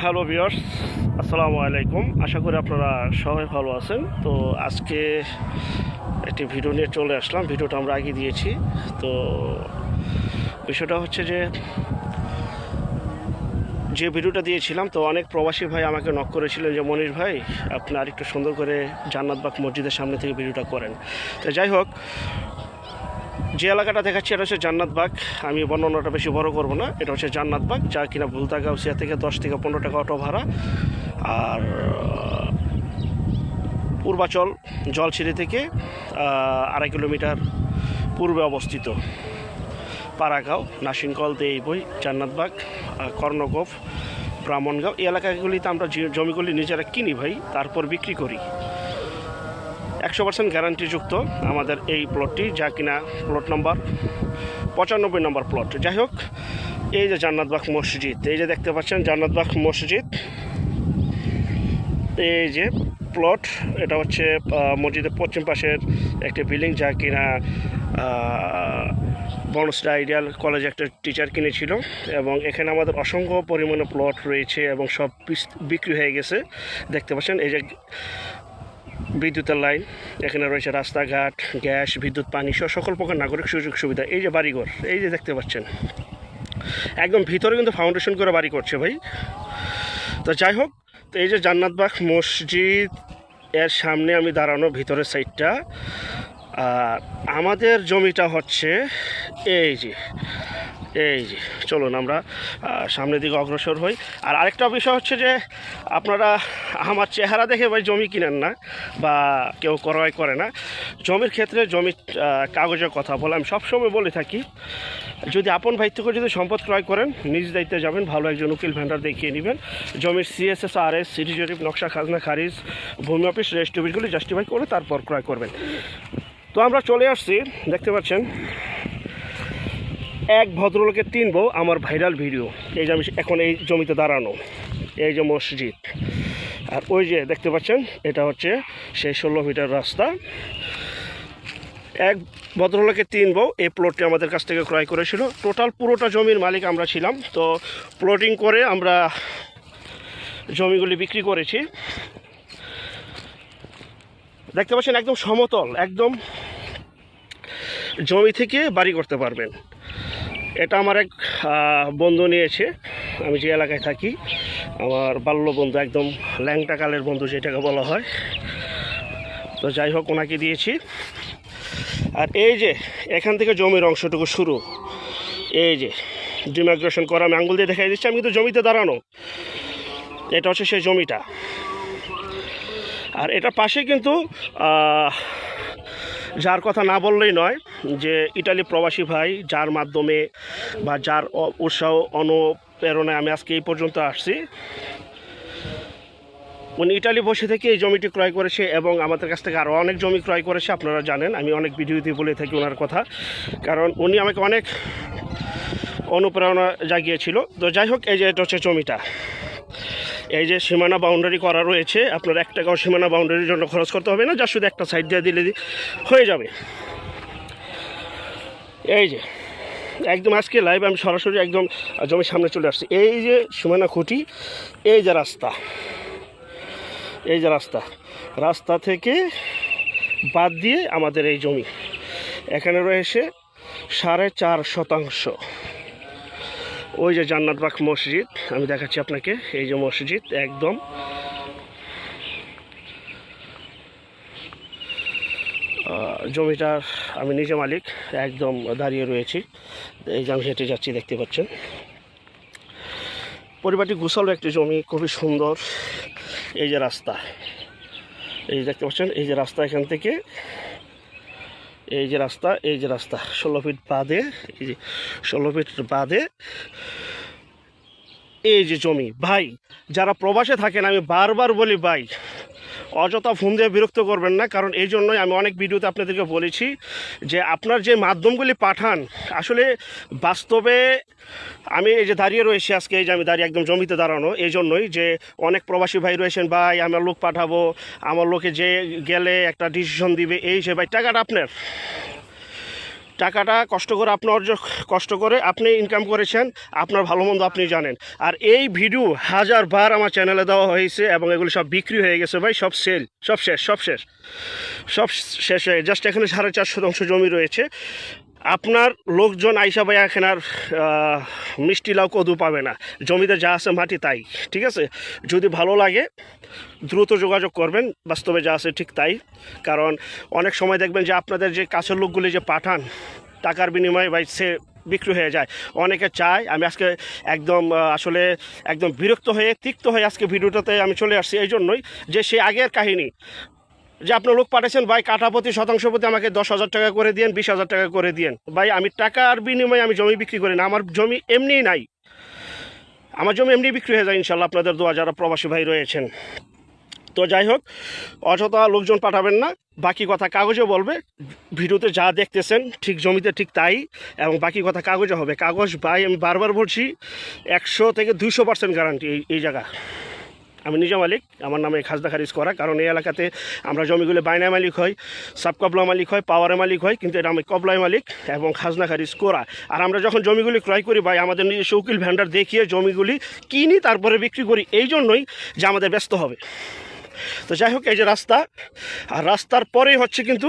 Hello viewers আসসালামু আলাইকুম। আশা করি আপনারা সবাই ভালো আছেন। তো আজকে একটি ভিডিও নিয়ে চলে আসলাম। ভিডিওটা আমরা আগে দিয়েছি। তো বিষয়টা হচ্ছে যে যে ভিডিওটা দিয়েছিলাম, তো অনেক প্রবাসী ভাই আমাকে নক করেছিলেন যে, মনির ভাই, আপনি আরেকটু সুন্দর করে জান্নাতবাগ মসজিদের সামনে থেকে ভিডিওটা করেন। তো যাই হোক যে এলাকাটা দেখাচ্ছি, এটা হচ্ছে জান্নাতবাগ আমি বর্ণনাটা বেশি বড় করব না, এটা হচ্ছে জান্নাতবাগ যা কিনা ভুলতা গাউসিয়া থেকে দশ থেকে পনেরো টাকা অটো ভাড়া। আর, পূর্বাচল জলছিড়ি থেকে আড়াই কিলোমিটার পূর্বে অবস্থিত পাড়াগাঁও, নাসিনকল, দেইবই জান্নাতবাগ কর্ণগোপ, ব্রাহ্মণগাঁও। এই এলাকাগুলিতে আমরা জমিগুলি নিজেরা কিনি ভাই, তারপর বিক্রি করি। একশো পার্সেন্ট গ্যারান্টিযুক্ত আমাদের এই প্লটটি, যা কিনা প্লট নম্বর পঁচানব্বই নম্বর প্লট। যাই হোক, এই যে জান্নাতবাগ মসজিদ, এই যে দেখতে পাচ্ছেন জান্নাতবাগ মসজিদ, এই যে প্লট, এটা হচ্ছে মসজিদের পশ্চিম পাশের একটি বিল্ডিং, যা কিনা বনসটা আইডিয়াল কলেজে একটা টিচার কিনেছিল, এবং এখানে আমাদের অসংখ্য পরিমাণে প্লট রয়েছে এবং সব বিক্রি হয়ে গেছে। দেখতে পাচ্ছেন, এই যে বিদ্যুতের লাইন, এখানে রয়েছে রাস্তাঘাট, গ্যাস, বিদ্যুৎ, পানি সহ সকল প্রকার নাগরিক সুযোগ সুবিধা। এই যে বাড়িঘর, এই যে দেখতে পাচ্ছেন। একদম ভিতরে কিন্তু ফাউন্ডেশন করে বাড়ি করছে ভাই। তো যাই হোক, তো এই যে জান্নাতবাগ মসজিদ, এর সামনে আমি দাঁড়ানো ভিতরের সাইডটা আর আমাদের জমিটা হচ্ছে এই যে এই যে চলুন আমরা সামনের দিকে অগ্রসর হই। আর আরেকটা বিষয় হচ্ছে যে আপনারা আমার চেহারা দেখে ভাই জমি কিনেন না বা কেউ ক্রয় করে না। জমির ক্ষেত্রে আহ, কাগজের কথা বলে আমি সবসময় বলে থাকি যদি আপন ভাই থেকে যদি সম্পদ ক্রয় করেন নিজ দায়িত্বে যাবেন ভালো একজন উকিল ভেন্ডার দেখিয়ে নেবেন। জমির সিএসএস আর এস সিটি জরিপ নকশা খাজনা খারিজ ভূমি অফিস রেজিস্ট্রি অফিসগুলি জাস্টিফাই করে তারপর ক্রয় করবেন। তো আমরা চলে আসছি দেখতে পাচ্ছেন এক ভদ্রলোকের তিন বউ, আমার ভাইরাল ভিডিও। এই যে আমি এখন এই জমিতে দাঁড়ানো, এই যে মসজিদ। আর ওই যে দেখতে পাচ্ছেন, এটা হচ্ছে সেই ষোলো মিটার রাস্তা। এক ভদ্রলোকের তিন বউ, এই প্লটটি আমাদের কাছ থেকে ক্রয় করেছিল। টোটাল পুরোটা জমির মালিক আমরা ছিলাম। তো প্লটিং করে আমরা জমিগুলি বিক্রি করেছি। দেখতে পাচ্ছেন, একদম সমতল, একদম জমি থেকে বাড়ি করতে পারবেন। এটা আমার এক বন্ধু নিয়েছে। আমি যে এলাকায় থাকি, আমার বাল্য বন্ধু, একদম ল্যাংটা কালের বন্ধু যেটাকে বলা হয়। তো যাই হোক, ওনাকে দিয়েছি। আর এই যে, এখান থেকে জমির অংশটুকু শুরু। এই যে, ডিমাইগ্রেশন করা, আমি আঙ্গুল দিয়ে দেখাই দিচ্ছি, আমি কিন্তু জমিতে দাঁড়ানো। এটা হচ্ছে সেই জমিটা। আর এটা পাশে কিন্তু যার কথা না বললেই নয় যে ইটালি প্রবাসী ভাই, যার মাধ্যমে বা যার উৎসাহ, অনুপ্রেরণায় আমি আজকে এই পর্যন্ত আসছি। উনি ইটালি বসে থেকে এই জমিটি ক্রয় করেছে এবং আমাদের কাছ থেকে আরও অনেক জমি ক্রয় করেছে, আপনারা জানেন। আমি অনেক ভিডিওতে বলে থাকি ওনার কথা। কারণ উনি আমাকে অনেক অনুপ্রেরণা জাগিয়েছিল। তো যাই হোক, এই যে এটা হচ্ছে জমিটা। এই যে সীমানা বাউন্ডারি করা রয়েছে, আপনার এক টাকাও সীমানা বাউন্ডারির জন্য খরচ করতে হবে না যা শুধু একটা সাইড দিয়ে দিলে হয়ে যাবে। এই যে, একদম আজকে লাইভ আমি সরাসরি একদম জমির সামনে চলে আসছি। এই যে সীমানা খুঁটি, এই যে রাস্তা, এই যে রাস্তা রাস্তা থেকে বাদ দিয়ে আমাদের এই জমি। এখানে রয়েছে সাড়ে চার শতাংশ। ওই যে জান্নাতবাগ মসজিদ, আমি দেখাচ্ছি আপনাকে, এই যে মসজিদ একদম। জমিটার আমি নিজে মালিক, একদম দাঁড়িয়ে রয়েছি। এই যে আমি হেঁটে যাচ্ছি, দেখতে পাচ্ছেন। পরিবারটি গুছালো একটি জমি, খুবই সুন্দর। এই যে রাস্তা, এই দেখতে পাচ্ছেন, এই যে রাস্তা এখান থেকে এই যে রাস্তা, এই যে রাস্তা, ষোলো ফিট বাদে, এই যে ষোলো ফিট বাদে এই যে জমি। ভাই, যারা প্রবাসে থাকেন, আমি বারবার বলি, ভাই অযথা ফোন দিয়ে বিরক্ত করবেন না, কারণ এই জন্যই আমি অনেক ভিডিওতে আপনাদেরকে বলেছি যে আপনার যে মাধ্যমগুলি পাঠান, আসলে বাস্তবে আমি এই যে দাঁড়িয়ে রয়েছি আজকে, এই যে আমি দাঁড়িয়ে একদম জমিতে দাঁড়ানো, এই জন্যই যে অনেক প্রবাসী ভাই রয়েছেন, ভাই, আমার লোক পাঠাবো, আমার লোকে যে গেলে একটা ডিসিশন দিবে, এই যে ভাই, টাকাটা আপনার। টাকাটা কষ্ট করে আপনি অর্জন কষ্ট করে আপনি ইনকাম করেছেন, আপনার ভালো মন্দ আপনি জানেন। আর এই ভিডিও হাজার বার আমার চ্যানেলে দেওয়া হয়েছে এবং এগুলো সব বিক্রি হয়ে গেছে ভাই, সব সেল সব শেষ সব শেষ সব শেষ হয়ে জাস্ট এখানে সাড়ে চার শতাংশ জমি রয়েছে। আপনার লোকজন আইসা ভাই এখানে আর মিষ্টি লাউ কদু পাবে না। জমিতে যা আছে মাটি তাই, ঠিক আছে? যদি ভালো লাগে, দ্রুত যোগাযোগ করবেন, বাস্তবে যা আছে ঠিক তাই। কারণ অনেক সময় দেখবেন যে আপনাদের যে কাছের লোকগুলি যে পাঠান, টাকার বিনিময়ে ভাই সে বিক্রি হয়ে যায়। অনেকে চায়, আমি আজকে একদম আসলে একদম বিরক্ত হয়ে, তিক্ত হয়ে আজকে ভিডিওটাতে আমি চলে আসছি এই জন্যই যে সে আগের কাহিনী যে আপনার লোক পাঠাচ্ছেন ভাই, কাঠা প্রতি শতাংশ প্রতি আমাকে দশ হাজার টাকা করে দিন বিশ হাজার টাকা করে দিন ভাই, আমি টাকার বিনিময়ে আমি জমি বিক্রি করি না, আমার জমি এমনিই নাই। আমার জমি এমনি বিক্রি হয়ে যায়, ইনশাল্লাহ, আপনাদের দোয়া, যারা প্রবাসী ভাই রয়েছেন। তো যাই হোক, অযথা লোকজন পাঠাবেন না, বাকি কথা কাগজে বলবে, ভিডিওতে যা দেখতেছেন, ঠিক জমিতে ঠিক তাই, এবং বাকি কথা কাগজে হবে। কাগজ, ভাই, আমি বারবার বলছি, একশো থেকে দুইশো পার্সেন্ট গ্যারান্টি এই জায়গা। আমি নিজে মালিক, আমার নামে খাজনা খারিজ করা। কারণ এই এলাকাতে আমরা জমিগুলো বাইনায় মালিক হয় সাব কবলা মালিক হয় পাওয়ারে মালিক হয় কিন্তু এটা আমি কবলায় মালিক এবং খাজনা খারিজ করা। আর আমরা যখন জমিগুলি ক্রয় করি, ভাই, আমাদের নিজস্ব উকিল ভ্যান্ডার দেখিয়ে জমিগুলি কিনি, তারপরে বিক্রি করি, এই জন্যই যে আমাদের ব্যস্ত হবে। তো যাই হোক, এই যে রাস্তা, আর রাস্তার পরেই হচ্ছে কিন্তু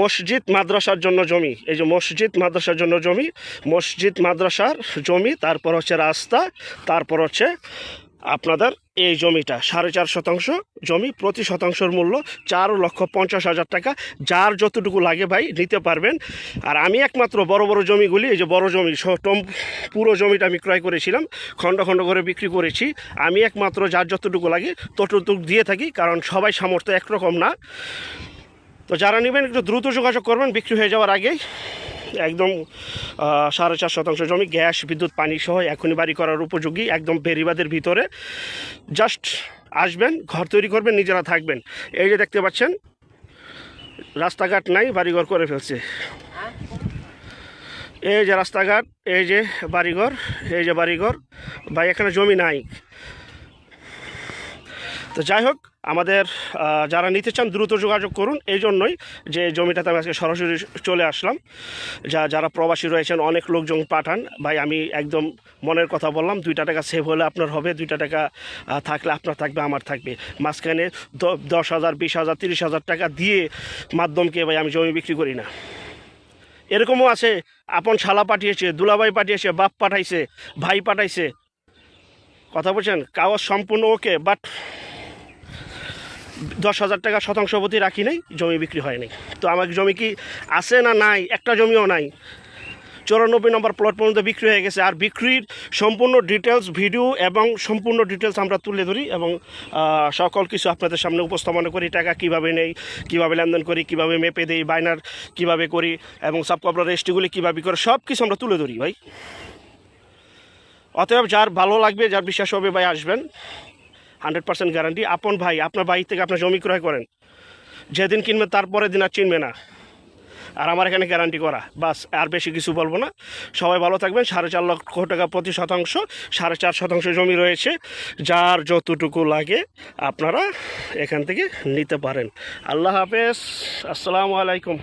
মসজিদ মাদ্রাসার জন্য জমি। এই যে মসজিদ মাদ্রাসার জন্য জমি, মসজিদ মাদ্রাসার জমি, তারপর হচ্ছে রাস্তা, তারপর হচ্ছে আপনাদের এই জমিটা সাড়ে চার শতাংশ জমি প্রতি শতাংশের মূল্য চার লক্ষ পঞ্চাশ হাজার টাকা। যার যতটুকু লাগে ভাই নিতে পারবেন। আর আমি একমাত্র বড় বড় জমিগুলি, এই যে বড় জমি পুরো জমিটা আমি ক্রয় করেছিলাম খণ্ড খণ্ড করে বিক্রি করেছি। আমি একমাত্র যার যতটুকু লাগে ততটুকু দিয়ে থাকি, কারণ সবাই সামর্থ্য একরকম না। তো যারা নেবেন একটু দ্রুত যোগাযোগ করবেন, বিক্রি হয়ে যাওয়ার আগেই। একদম সাড়ে চার শতাংশ জমি, গ্যাস, বিদ্যুৎ, পানি সহ এখনই বাড়ি করার উপযোগী, একদম বেরিবাদের ভিতরে। জাস্ট আসবেন, ঘর তৈরি করবেন, নিজেরা থাকবেন। এই যে দেখতে পাচ্ছেন, রাস্তাঘাট নাই, বাড়িঘর করে ফেলছে। এই যে রাস্তাঘাট, এই যে বাড়িঘর, এই যে বাড়িঘর বা এখানে জমি নাই। তো যাই হোক, আমাদের যারা নিতে চান দ্রুত যোগাযোগ করুন, এই জন্যই যে জমিটাতে আমি আজকে সরাসরি চলে আসলাম। যা, যারা প্রবাসী রয়েছেন, অনেক লোকজন পাঠান। ভাই, আমি একদম মনের কথা বললাম, দুইটা টাকা সেভ হলে আপনার হবে, দুইটা টাকা থাকলে আপনার থাকবে, আমার থাকবে। মাঝখানে দশ হাজার, বিশ হাজার, তিরিশ হাজার টাকা দিয়ে মাধ্যমকে ভাই আমি জমি বিক্রি করি না। এরকমও আছে, আপন শালা পাঠিয়েছে, দুলাভাই পাঠিয়েছে, বাপ পাঠাইছে, ভাই পাঠাইছে। কথা বলছেন? কাগজ সম্পূর্ণ ওকে বাট দশ হাজার টাকা শতাংশ প্রতি রাখি নেই, জমি বিক্রি হয়নি তো আমার জমি কি আছে না নাই? একটা জমিও নাই। চৌরানব্বই নম্বর প্লট পর্যন্ত বিক্রি হয়ে গেছে। আর বিক্রির সম্পূর্ণ ডিটেলস ভিডিও এবং সম্পূর্ণ ডিটেলস আমরা তুলে ধরি এবং সকল কিছু আপনাদের সামনে উপস্থাপনা করি। টাকা কীভাবে নেই, কীভাবে লেনদেন করি, কীভাবে মেপে দেই বাইনার কীভাবে করি এবং সাবকবলার রেজিস্ট্রিগুলি কীভাবে করে সব কিছু আমরা তুলে ধরি ভাই। অতএব যার ভালো লাগবে, যার বিশ্বাস হবে ভাই, আসবেন। হান্ড্রেড পার্সেন্ট গ্যারান্টি আপন ভাই, আপনার বাড়ি থেকে আপনার জমি ক্রয় করেন। যেদিন কিনবে তারপরের দিন আর চিনবে না। আর আমার এখানে গ্যারান্টি করা। বাস, আর বেশি কিছু বলব না। সবাই ভালো থাকবেন। সাড়ে চার লক্ষ টাকা প্রতি শতাংশ, সাড়ে চার শতাংশ জমি রয়েছে। যার যতটুকু লাগে আপনারা এখান থেকে নিতে পারেন। আল্লাহ হাফেজ। আসসালামু আলাইকুম।